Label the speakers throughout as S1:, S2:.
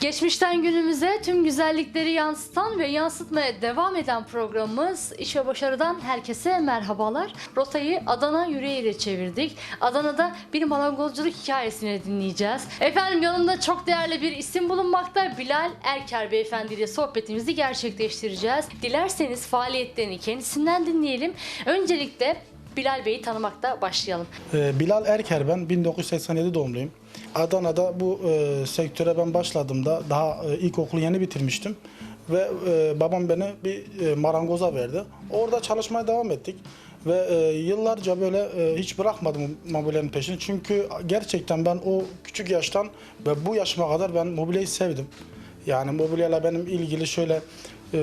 S1: Geçmişten günümüze tüm güzellikleri yansıtan ve yansıtmaya devam eden programımız İş ve Başarı'dan herkese merhabalar. Rotayı Adana yüreğiyle çevirdik. Adana'da bir marangozculuk hikayesini dinleyeceğiz. Efendim yanımda çok değerli bir isim bulunmakta. Bilal Erker Beyefendi ile sohbetimizi gerçekleştireceğiz. Dilerseniz faaliyetlerini kendisinden dinleyelim. Öncelikle Bilal Bey'i tanımakta başlayalım.
S2: Ee, Bilal Erker ben 1987 doğumluyum. Adana'da bu e, sektöre ben başladığımda daha e, ilkokulu yeni bitirmiştim. Ve e, babam beni bir e, marangoza verdi. Orada çalışmaya devam ettik. Ve e, yıllarca böyle e, hiç bırakmadım mobilyanın peşini. Çünkü gerçekten ben o küçük yaştan ve bu yaşıma kadar ben mobilyayı sevdim. Yani mobilyayla benim ilgili şöyle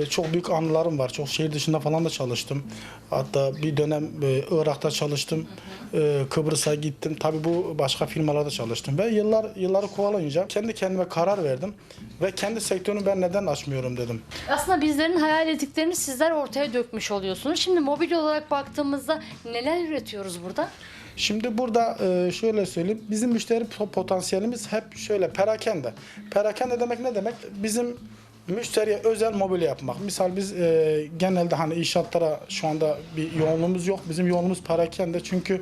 S2: çok büyük anılarım var. Çok şehir dışında falan da çalıştım. Hatta bir dönem e, Irak'ta çalıştım. E, Kıbrıs'a gittim. Tabii bu başka firmalarda çalıştım. Ve yıllar yılları kovalayınca kendi kendime karar verdim. Ve kendi sektörünü ben neden açmıyorum dedim.
S1: Aslında bizlerin hayal ettiklerini sizler ortaya dökmüş oluyorsunuz. Şimdi mobilya olarak baktığımızda neler üretiyoruz burada?
S2: Şimdi burada e, şöyle söyleyeyim. Bizim müşteri po- potansiyelimiz hep şöyle perakende. Perakende demek ne demek? Bizim müşteriye özel mobilya yapmak. Misal biz e, genelde hani inşaatlara şu anda bir yoğunluğumuz yok. Bizim yoğunluğumuz perakende. Çünkü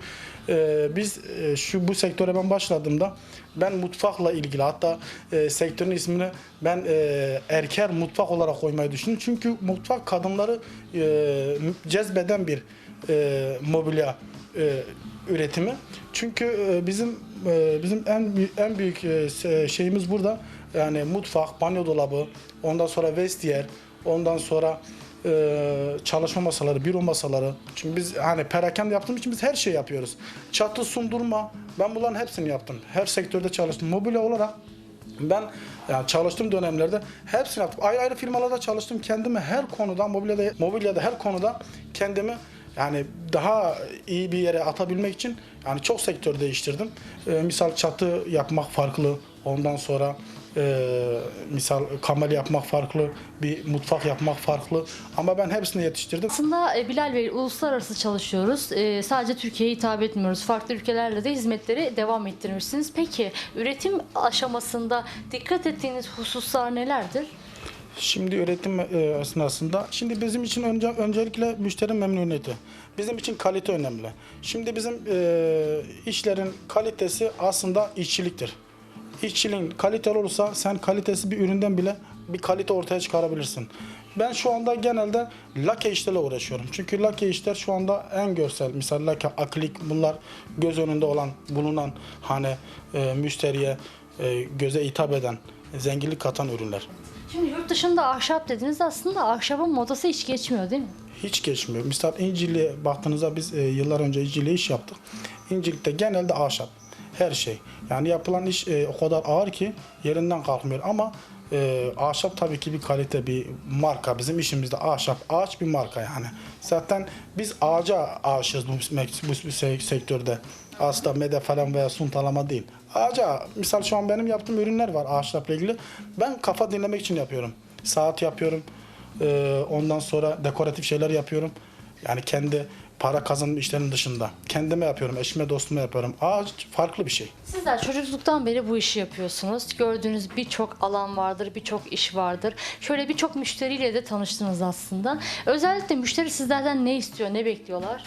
S2: e, biz e, şu bu sektöre ben başladığımda ben mutfakla ilgili hatta e, sektörün ismini ben e, erker mutfak olarak koymayı düşündüm. Çünkü mutfak kadınları e, cezbeden bir e, mobilya e, üretimi. Çünkü e, bizim e, bizim en en büyük e, şeyimiz burada. Yani mutfak, banyo dolabı, ondan sonra vestiyer, ondan sonra e, çalışma masaları, büro masaları. Çünkü biz hani perakende yaptığımız için biz her şeyi yapıyoruz. Çatı sundurma, ben bunların hepsini yaptım. Her sektörde çalıştım. Mobilya olarak ben yani çalıştığım dönemlerde hepsini yaptım. Ayrı ayrı firmalarda çalıştım. Kendimi her konuda mobilyada mobilyada her konuda kendimi yani daha iyi bir yere atabilmek için yani çok sektör değiştirdim. Ee, misal çatı yapmak farklı. Ondan sonra e, misal kamel yapmak farklı, bir mutfak yapmak farklı. Ama ben hepsini yetiştirdim.
S1: Aslında e, Bilal Bey uluslararası çalışıyoruz. E, Sadece Türkiye'ye hitap etmiyoruz. Farklı ülkelerle de hizmetleri devam ettirmişsiniz. Peki üretim aşamasında dikkat ettiğiniz hususlar nelerdir?
S2: Şimdi üretim e, esnasında, şimdi bizim için önce öncelikle müşteri memnuniyeti. Bizim için kalite önemli. Şimdi bizim e, işlerin kalitesi aslında işçiliktir. İşçiliğin kaliteli olursa sen kalitesi bir üründen bile bir kalite ortaya çıkarabilirsin. Ben şu anda genelde lake işlerle uğraşıyorum. Çünkü lake işler şu anda en görsel. Mesela lake, akrilik bunlar göz önünde olan, bulunan hani e, müşteriye e, göze hitap eden, zenginlik katan ürünler.
S1: Şimdi yurt dışında ahşap dediniz aslında ahşabın modası hiç geçmiyor değil mi?
S2: Hiç geçmiyor. Misal İncirli'ye baktığınızda biz e, yıllar önce İncirli'ye iş yaptık. İncirlik'te genelde ahşap. Her şey. Yani yapılan iş e, o kadar ağır ki yerinden kalkmıyor. Ama e, ahşap tabii ki bir kalite, bir marka. Bizim işimizde ahşap. Ağaç bir marka yani. Zaten biz ağaca aşığız bu, bu, bu se- sektörde. Aslında mede falan veya suntalama değil. Ağaca, misal şu an benim yaptığım ürünler var ahşapla ilgili. Ben kafa dinlemek için yapıyorum. Saat yapıyorum. Ee, ondan sonra dekoratif şeyler yapıyorum. Yani kendi para kazanım işlerinin dışında. Kendime yapıyorum, eşime, dostuma yapıyorum. Ağaç farklı bir şey.
S1: Sizler çocukluktan beri bu işi yapıyorsunuz. Gördüğünüz birçok alan vardır, birçok iş vardır. Şöyle birçok müşteriyle de tanıştınız aslında. Özellikle müşteri sizlerden ne istiyor, ne bekliyorlar?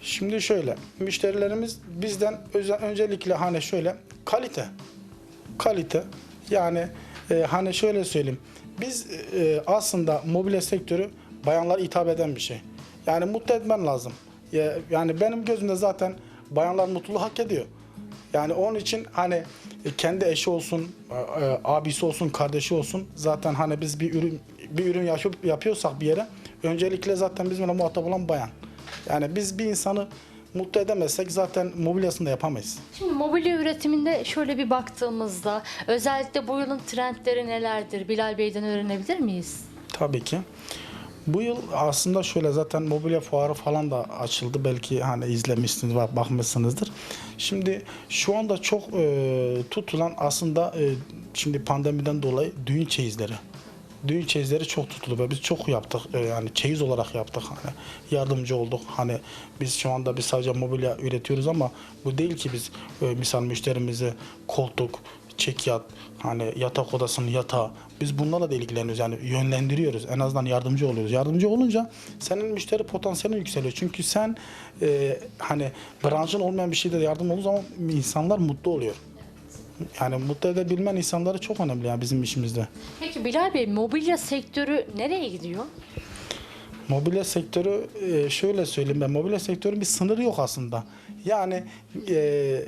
S2: Şimdi şöyle, müşterilerimiz bizden öncelikle hani şöyle kalite. Kalite. Yani e, hani şöyle söyleyeyim. Biz e, aslında mobilya sektörü bayanlara hitap eden bir şey. Yani mutlu etmen lazım. Ya- Yani benim gözümde zaten bayanlar mutluluğu hak ediyor. Yani onun için hani e, kendi eşi olsun, e, abisi olsun, kardeşi olsun. Zaten hani biz bir ürün bir ürün yapıp yapıyorsak bir yere öncelikle zaten bizimle muhatap olan bayan. Yani biz bir insanı mutlu edemezsek zaten mobilyasını da yapamayız.
S1: Şimdi mobilya üretiminde şöyle bir baktığımızda özellikle bu yılın trendleri nelerdir? Bilal Bey'den öğrenebilir miyiz?
S2: Tabii ki. Bu yıl aslında şöyle zaten mobilya fuarı falan da açıldı. Belki hani izlemişsiniz, bak- bakmışsınızdır. Şimdi şu anda çok e, tutulan aslında e, şimdi pandemiden dolayı düğün çeyizleri. Düğün çeyizleri çok tutuldu ve biz çok yaptık. E, yani çeyiz olarak yaptık. Hani yardımcı olduk. Hani biz şu anda biz sadece mobilya üretiyoruz ama bu değil ki biz e, misal müşterimize koltuk, çekyat, hani yatak odasının yatağı. Biz bunlarla da ilgileniyoruz yani yönlendiriyoruz. En azından yardımcı oluyoruz. Yardımcı olunca senin müşteri potansiyelin yükseliyor. Çünkü sen e, hani branşın olmayan bir şeyde yardım olduğu zaman insanlar mutlu oluyor. Yani mutlu edebilmen insanları çok önemli yani bizim işimizde.
S1: Peki Bilal Bey mobilya sektörü nereye gidiyor?
S2: Mobilya sektörü e, şöyle söyleyeyim ben mobilya sektörün bir sınırı yok aslında. Yani e,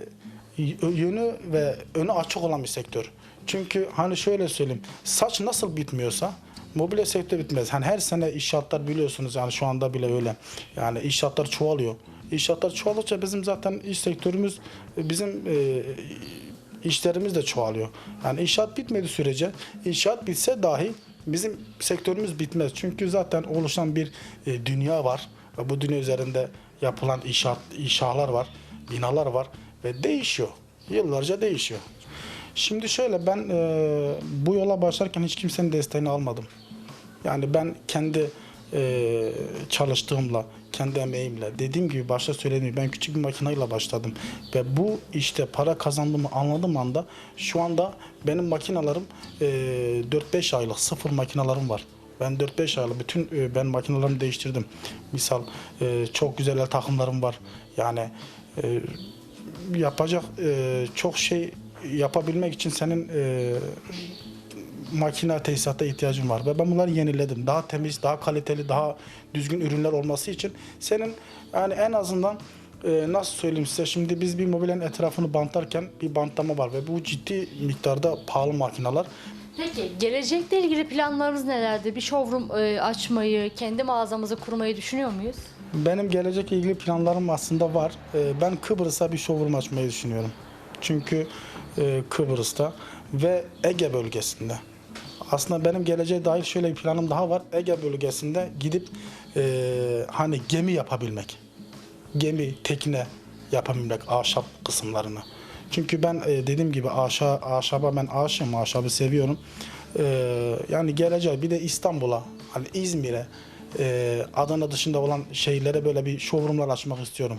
S2: yönü ve önü açık olan bir sektör. Çünkü hani şöyle söyleyeyim saç nasıl bitmiyorsa mobilya sektörü bitmez. Hani her sene inşaatlar biliyorsunuz yani şu anda bile öyle. Yani inşaatlar çoğalıyor. İnşaatlar çoğaldıkça bizim zaten iş sektörümüz bizim e, işlerimiz de çoğalıyor. Yani inşaat bitmediği sürece inşaat bitse dahi bizim sektörümüz bitmez. Çünkü zaten oluşan bir e, dünya var bu dünya üzerinde yapılan inşaat inşalar var, binalar var ve değişiyor. Yıllarca değişiyor. Şimdi şöyle ben e, bu yola başlarken hiç kimsenin desteğini almadım. Yani ben kendi e, çalıştığımla, kendi emeğimle, dediğim gibi başta söylediğim gibi ben küçük bir makineyle başladım. Ve bu işte para kazandığımı anladığım anda şu anda benim makinalarım e, 4-5 aylık sıfır makinalarım var. Ben 4-5 aylık bütün e, ben makinalarımı değiştirdim. Misal e, çok güzel el takımlarım var. Yani e, yapacak e, çok şey yapabilmek için senin e, makine tesisata ihtiyacın var ve ben bunları yeniledim. Daha temiz, daha kaliteli, daha düzgün ürünler olması için senin yani en azından e, nasıl söyleyeyim size şimdi biz bir mobilyanın etrafını bantlarken bir bantlama var ve bu ciddi miktarda pahalı makineler.
S1: Peki gelecekle ilgili planlarınız nelerdi? Bir showroom e, açmayı, kendi mağazamızı kurmayı düşünüyor muyuz?
S2: Benim gelecekle ilgili planlarım aslında var. E, ben Kıbrıs'a bir showroom açmayı düşünüyorum. Çünkü e, Kıbrıs'ta ve Ege bölgesinde. Aslında benim geleceğe dair şöyle bir planım daha var. Ege bölgesinde gidip e, hani gemi yapabilmek. Gemi, tekne yapabilmek ahşap kısımlarını. Çünkü ben e, dediğim gibi ahşa, ahşaba ben aşığım, ahşabı seviyorum. Yani geleceğe bir de İstanbul'a, hani İzmir'e, Adana dışında olan şehirlere böyle bir showroomlar açmak istiyorum.